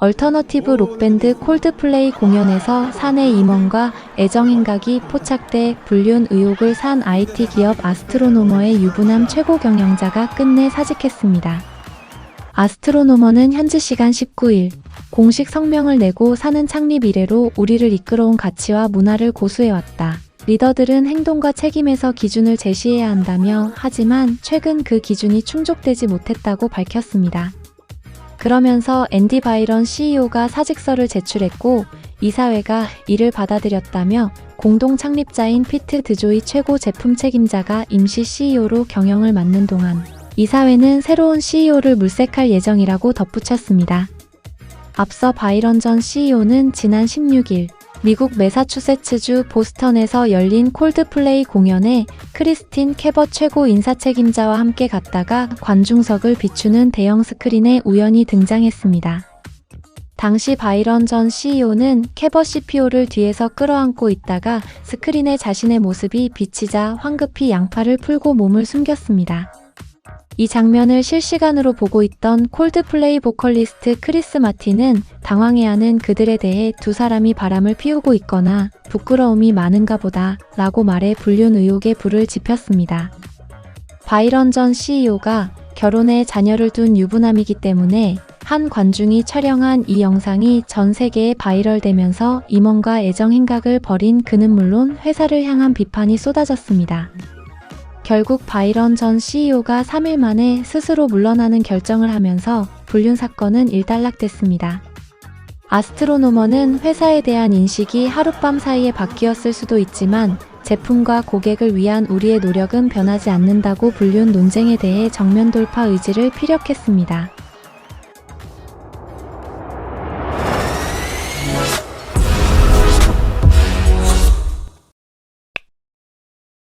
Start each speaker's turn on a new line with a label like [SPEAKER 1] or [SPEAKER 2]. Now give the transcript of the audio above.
[SPEAKER 1] 얼터너티브 록밴드 콜드플레이 공연에서 사내 임원과 애정행각이 포착돼 불륜 의혹을 산 IT 기업 아스트로노머의 유부남 최고 경영자가 끝내 사직했습니다. 아스트로노머는 현지 시간 19일 공식 성명을 내고 사는 창립 이래로 우리를 이끌어온 가치와 문화를 고수해왔다. 리더들은 행동과 책임에서 기준을 제시해야 한다며 하지만 최근 그 기준이 충족되지 못했다고 밝혔습니다. 그러면서 앤디 바이런 CEO가 사직서를 제출했고 이사회가 이를 받아들였다며 공동 창립자인 피트 드조이 최고 제품 책임자가 임시 CEO로 경영을 맡는 동안 이사회는 새로운 CEO를 물색할 예정이라고 덧붙였습니다. 앞서 바이런 전 CEO는 지난 16일 미국 매사추세츠주 보스턴에서 열린 콜드플레이 공연에 크리스틴 캐버 최고 인사 책임자와 함께 갔다가 관중석을 비추는 대형 스크린에 우연히 등장했습니다. 당시 바이런 전 CEO는 캐버 CPO를 뒤에서 끌어안고 있다가 스크린에 자신의 모습이 비치자 황급히 양팔을 풀고 몸을 숨겼습니다. 이 장면을 실시간으로 보고 있던 콜드플레이 보컬리스트 크리스 마틴은 당황해하는 그들에 대해 두 사람이 바람을 피우고 있거나 부끄러움이 많은가 보다 라고 말해 불륜 의혹에 불을 지폈습니다. 바이런 전 CEO가 결혼해 자녀를 둔 유부남이기 때문에 한 관중이 촬영한 이 영상이 전 세계에 바이럴되면서 임원과 애정 행각을 벌인 그는 물론 회사를 향한 비판이 쏟아졌습니다. 결국 바이런 전 CEO가 3일 만에 스스로 물러나는 결정을 하면서 불륜 사건은 일단락됐습니다. 아스트로노머는 회사에 대한 인식이 하룻밤 사이에 바뀌었을 수도 있지만 제품과 고객을 위한 우리의 노력은 변하지 않는다고 불륜 논쟁에 대해 정면 돌파 의지를 피력했습니다.